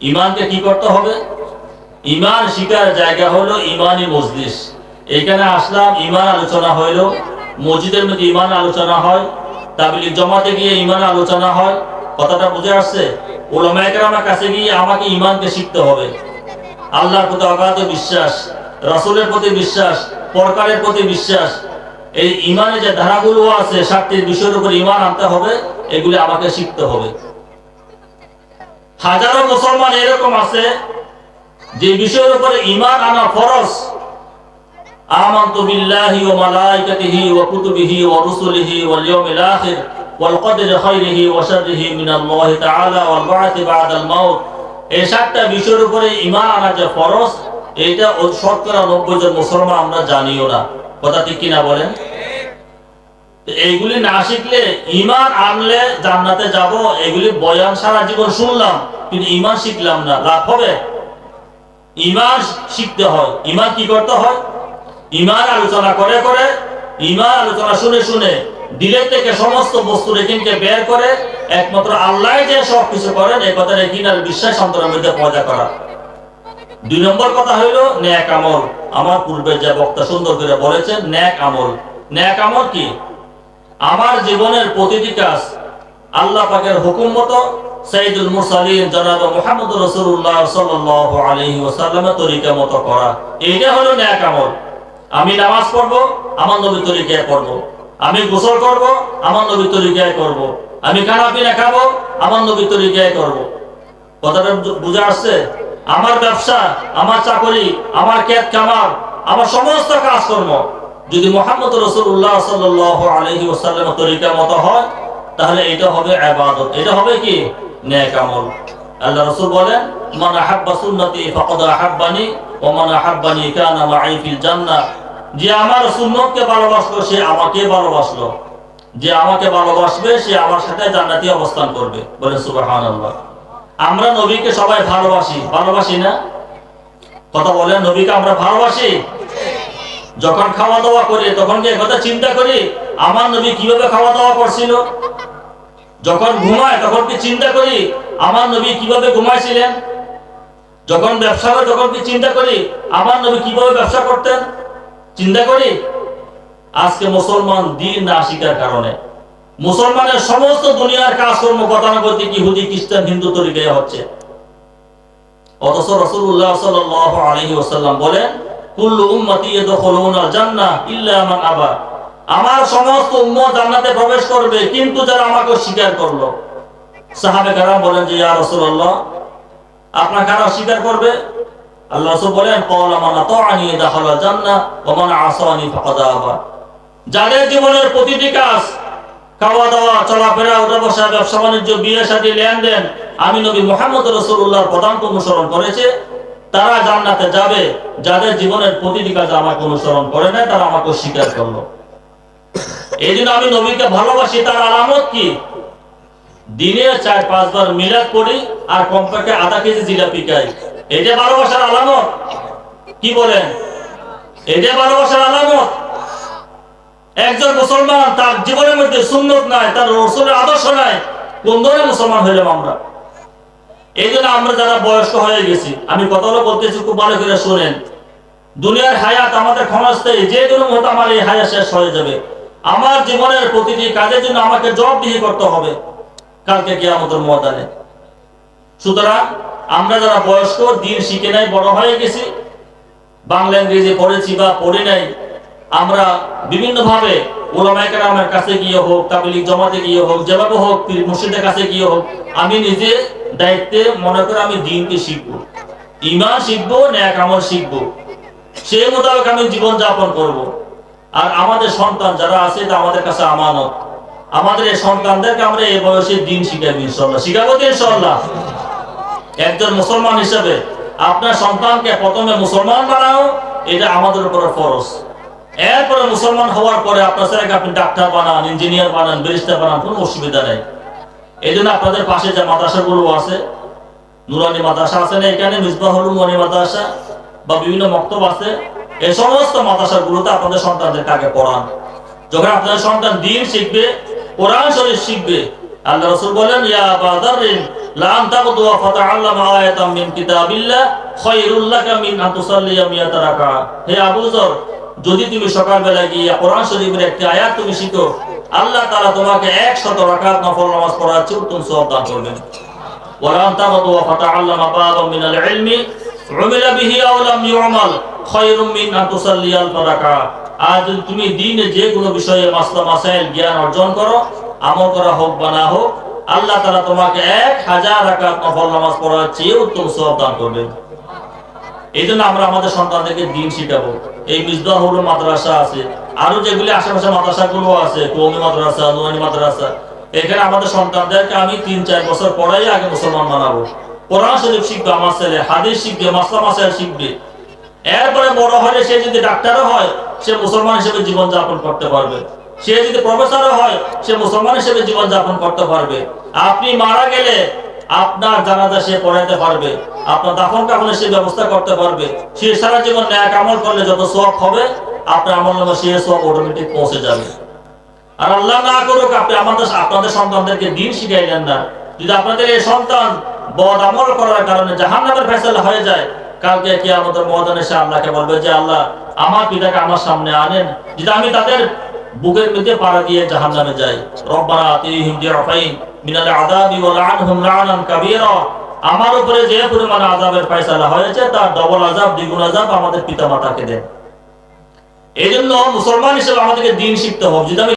ইমানকে কি করতে হবে? ইমান শিকার জায়গা হলো ইমানই মজলিস। এখানে আসলাম, ইমান আলোচনা হইল। মসজিদের মধ্যে ইমান আলোচনা হয়, তাবলিগ জমাতে গিয়ে ইমান আলোচনা হয়। কথাটা বুঝে আসছে? ওলামায়কের আমার কাছে গিয়ে আমাকে ইমানকে শিখতে হবে। আল্লাহর প্রতি অগাধ বিশ্বাস, রসুলের প্রতি বিশ্বাস পরকারের প্রতি বিশ্বাস। এই ইমানে যে ধারাগুলো আছে, সাতটি বিষয়ের উপর ইমান আনতে হবে, এগুলি আমাকে শিখতে হবে। হাজারো মুসলমান এরকম আছে যে বিষয়ের উপরে ইমান আনা আমানতু বিল্লাহি ওয়া ওয়া কুতুবিহি ওয়া রুসুলিহি ওয়াল ইয়াউমিল আখির ওয়াল কদরি খাইরিহি ওয়া শাররিহি তাআলা ওয়াল বা'দাল মাউত। এই সাতটা বিষয়ের উপরে ইমান আনা যে ফরজ, এইটা ও- শতকরা নব্বই জন মুসলমান আমরা জানিও না। কথা ঠিক কিনা বলেন? এইগুলি না শিখলে ইমান আনলে জান্নাতে যাব, এগুলি বয়ান সারা জীবন শুনলাম, কিন্তু ইমান শিখলাম না। লাভ হবে? ইমান শিখতে হয়। ইমান কি করতে হয়? ইমান আলোচনা করে করে ইমান আলোচনা শুনে শুনে দিলের থেকে সমস্ত বস্তু রেখিনকে বের করে, একমাত্র আল্লাহ যে সব কিছু করেন এই কথা রেখিন আর বিশ্বাস অন্তরের মধ্যে পয়দা করা। দুই নম্বর কথা হইল ন্যাক আমল। আমার পূর্বে যে বক্তা সুন্দর করে বলেছেন, ন্যাক আমল। ন্যাক আমল কি? আমার জীবনের প্রতিটি কাজ আল্লাহ পাকের হুকুম মতো সাইদুল মুরসালিন জনাব মুহাম্মদ রাসূলুল্লাহ সাল্লাল্লাহু আলাইহি ওয়াসাল্লামের তরিকা মতো করা। এইটা হলো ন্যাক আমল। আমি নামাজ পড়ব, আমার নবীর তরিকায় পড়ব। আমি গোসল করব, আমার নবীর তরিকায় করব। আমি খানা পিনা খাব, আমার নবীর তরিকায় করব। কথাটা বুঝা আসছে? আমার ব্যবসা, আমার চাকরি, আমার ক্ষেত কামার আমার সমস্ত কাজকর্ম যদি মোহাম্মদ রসুল্লাহ সাল্লাহ আলহি ওসাল্লামের তরিকার মতো হয়, তাহলে এটা হবে আবাদত এটা হবে কি? আমল। আল্লাহ রসুল বলেন, মান আহাব্বা সুন্নতি ফাকাদ আহাব্বানি ওয়া মান আহাব্বানি কানা যে আমার সুন্নতকে ভালোবাসলো, সে আমাকে ভালোবাসলো। যে আমাকে ভালোবাসবে, সে আমার সাথে জান্নাতি অবস্থান করবে। বলে সুবহানাল্লাহ। আমরা নবীকে সবাই ভালোবাসি। ভালোবাসি না? কথা বলেন, নবীকে আমরা ভালোবাসি? যখন খাওয়া দাওয়া করি, তখন কি একথা চিন্তা করি, আমার নবী কীভাবে খাওয়া দাওয়া করছিল? যখন ঘুমায়, তখন কি চিন্তা করি, আমার নবী কীভাবে ঘুমাইছিলেন? যখন ব্যবসা করে তখন কি চিন্তা করি, আমার নবী কীভাবে ব্যবসা করতেন? চিন্তা করি? আজকে মুসলমান দিন না শিকার কারণে। মুসলমানের সমস্ত দুনিয়ার কাজকর্ম, গতানুগতিক, ইহুদি, খ্রিস্টান, হিন্দু তরিকায় হচ্ছে। অথচ রাসূলুল্লাহ সাল্লাল্লাহু আলাইহি ওয়াসাল্লাম বলেন কুল্লু উম্মতি ইয়াদখুলুনা জান্নাহ ইল্লা মান আবা। আমার সমস্ত উম্মত জান্নাতে প্রবেশ করবে, কিন্তু যারা আমাকে স্বীকার করল। সাহাবে কারাম বলেন যে, ইয়া রাসূলুল্লাহ, আপনার কারা স্বীকার করবে? আল্লাহ রাসূল বলেন, ক্বালা মান আতাআনি দাখালা জান্নাহ ওয়া মান আসানি ফাকাদ আবা। যাদের জীবনের প্রতিটি কাজ খাওয়া দাওয়া চলাফেরা উঠা বসা ব্যবসা বাণিজ্য বিয়ে সাথে লেনদেন, আমি নবী মোহাম্মদ রসুল্লাহর পদাঙ্ক অনুসরণ করেছে। তারা জান্নাতে যাবে, যাদের জীবনের প্রতিটি কাজ আমাকে অনুসরণ করে না তারা আমাকে স্বীকার করল। এই জন্য আমি নবীকে ভালোবাসি, তার আলামত কি? দিনে চার, পাঁচবার মিলাদ পড়ি, আর কমপক্ষে আধা কেজি জিলাপি খাই। এটা ভালোবাসার আলামত? কি বলেন? এটা ভালোবাসার আলামত? একজন মুসলমান, তার জীবনের মধ্যে সুন্নত নাই, তার রসুলের আদর্শ নাই, কোন ধরনের মুসলমান হইলাম আমরা? এই জন্য আমরা যারা বয়স্ক হয়ে গেছি, আমি কথাগুলো বলতেছি, খুব ভালো করে শোনেন। দুনিয়ার হায়াত আমাদের ক্ষণস্থায়ী, যে কোনো মুহূর্তে আমার এই হায়াত শেষ হয়ে যাবে। আমার জীবনের প্রতিটি কাজের জন্য আমাকে জবাবদিহি করতে হবে কালকে কে আমাদের ময়দানে। সুতরাং আমরা যারা বয়স্ক, দিন শিখে নাই, বড় হয়ে গেছি, বাংলা, ইংরেজি পড়েছি বা পড়ে নাই, আমরা বিভিন্ন ভাবে ওলামাইকার আমার কাছে গিয়ে হোক, তাবলিগ জমাতে গিয়ে হোক, যেভাবে হোক, পীর কাছে গিয়ে হোক, আমি নিজে দায়িত্বে মনে করে আমি দিনকে শিখব। ইমান শিখব, ন্যাক আমল শিখব। সেই মোতাবেক আমি জীবন যাপন করব। আর আমাদের সন্তান যারা আছে আমাদের কাছে আমানত। আমাদের এই সন্তানদেরকে আমরা এই বয়সে দিন শিখাবো ইনশাল্লাহ শিখাবো তো ইনশাল্লাহ একজন মুসলমান হিসেবে আপনার সন্তানকে প্রথমে মুসলমান বানাও, এটা আমাদের উপর ফরজ। এরপরে মুসলমান হওয়ার পরে আপনার ছেলেকে আপনি ডাক্তার বানান, ইঞ্জিনিয়ার বানান, ব্যারিস্টার বানান, কোনো অসুবিধা নেই। এই জন্য আপনাদের পাশে যে মাদ্রাসাগুলো আছে, নুরানি মাদ্রাসা আছে না এখানে মিসবাহুল মাদ্রাসা বা বিভিন্ন মক্তব আছে, এই সমস্ত মাদ্রাসাগুলোতে আপনাদের সন্তানদেরকে আগে পড়ান। যখন আপনাদের সন্তান দিন শিখবে, কোরআন শরীফ শিখবে, আল্লাহ রসুল বলেন, ইয়া বাদারিন, লান তাকদু ওয়া ফাতাআল্লামা আয়াতাম মিন কিতাবিল্লাহ, খায়রুল লাকা মিন আন মিয়াতা রাকা হে আবু যদি তুমি সকালবেলা গিয়ে কোরআন শরীফের একটি আয়াত তুমি শিখো আল্লাহ তারা তোমাকে 100 রাকাত নফল নামাজ পড়ার উত্তম দান করবেন। ওয়ালাম ওয়া ইলমি, উমিলা বিহি আও লাম ইউমাল, খায়রুম মিন আন তুসাল্লি আল আজ তুমি দিনে যে কোনো বিষয়ে মাসলা মাসাইল জ্ঞান অর্জন করো, আমল করা হোক বা না হোক, আল্লাহ তাআলা তোমাকে 1000 রাকাত নফল নামাজ পড়ার চেয়ে উত্তম সব দান করবেন। এইজন্য আমরা আমাদের সন্তানদেরকে দিন শিখাবো। এই মিসবাহ হলো মাদ্রাসা আছে। আরও যেগুলি আশেপাশে মাদ্রাসাগুলো আছে কৌমি মাদ্রাসা, নুরানি মাদ্রাসা, এখানে আমাদের সন্তানদেরকে আমি তিন, চার বছর পরেই আগে মুসলমান বানাবো। কোরআন শরীফ শিখবে আমার ছেলে, হাদিস শিখবে মাসলা মাসাইল শিখবে। এরপরে বড় হলে সে যদি ডাক্তারও হয়, সে মুসলমান হিসেবে জীবন যাপন করতে পারবে। সে যদি প্রফেসরও হয়, সে মুসলমান হিসেবে জীবন যাপন করতে পারবে। আপনি মারা গেলে আপনার জানাজা সে পড়াইতে পারবে, আপনার দাফন কাফনের সে ব্যবস্থা করতে পারবে, সে সারা জীবন ন্যায় আমল করলে যত সব হবে, আপনার আমল নামে সে সব অটোমেটিক পৌঁছে যাবে। আর আল্লাহ না করুক, আপনি আমাদের আপনাদের সন্তানদেরকে দিন শিখাইলেন না। যদি আপনাদের এই সন্তান বদ আমল করার কারণে জাহান নামের ফেসলা হয়ে যায়, কালকে কি আমাদের ময়দানে সে আল্লাহকে বলবে যে, আল্লাহ, আমার পিতাকে আমার সামনে আনেন। যদি আমি তাদের বুকের মধ্যে পাড়া দিয়ে জাহান নামে যায় রব্বানা আতিহিম জিরাফাইন মিনাল আযাবি ওয়া লা'নহুম লা'নান কাবীরা। আমার উপরে যে পরিমাণ আযাবের ফয়সালা হয়েছে, তার ডবল আযাব, দ্বিগুণ আযাব আমাদের পিতা মাতাকে দেন। এই জন্য মুসলমান হিসেবে আমাদেরকে দিন শিখতে হবে। যদি